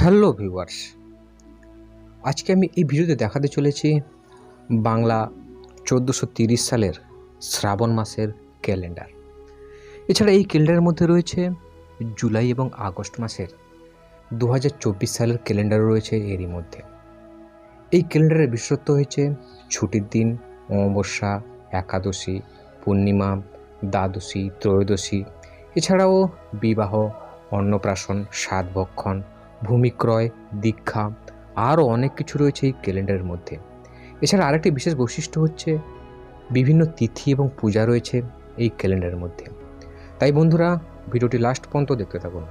Hello viewers, আজকে আমি এই ভিডিওতে দেখাতে চলেছি বাংলা চোদ্দোশো তিরিশ সালের শ্রাবণ মাসের ক্যালেন্ডার। এছাড়া এই ক্যালেন্ডারের মধ্যে রয়েছে জুলাই এবং আগস্ট মাসের দু হাজার চব্বিশ সালের ক্যালেন্ডারও রয়েছে এরই মধ্যে। এই ক্যালেন্ডারের বিশেষত্ব হয়েছে ছুটির দিন, অমাবস্যা, একাদশী, পূর্ণিমা, দ্বাদশী, ত্রয়োদশী। এছাড়াও বিবাহ, অন্নপ্রাশন, সাতভক্ষণ ভূমিক্রয়, দীক্ষা, আরও অনেক কিছু রয়েছে এই ক্যালেন্ডারের মধ্যে। এছাড়া আরেকটি বিশেষ বৈশিষ্ট্য হচ্ছে বিভিন্ন তিথি এবং পূজা রয়েছে এই ক্যালেন্ডারের মধ্যে। তাই বন্ধুরা, ভিডিওটি লাস্ট পর্যন্ত দেখতে থাকুন।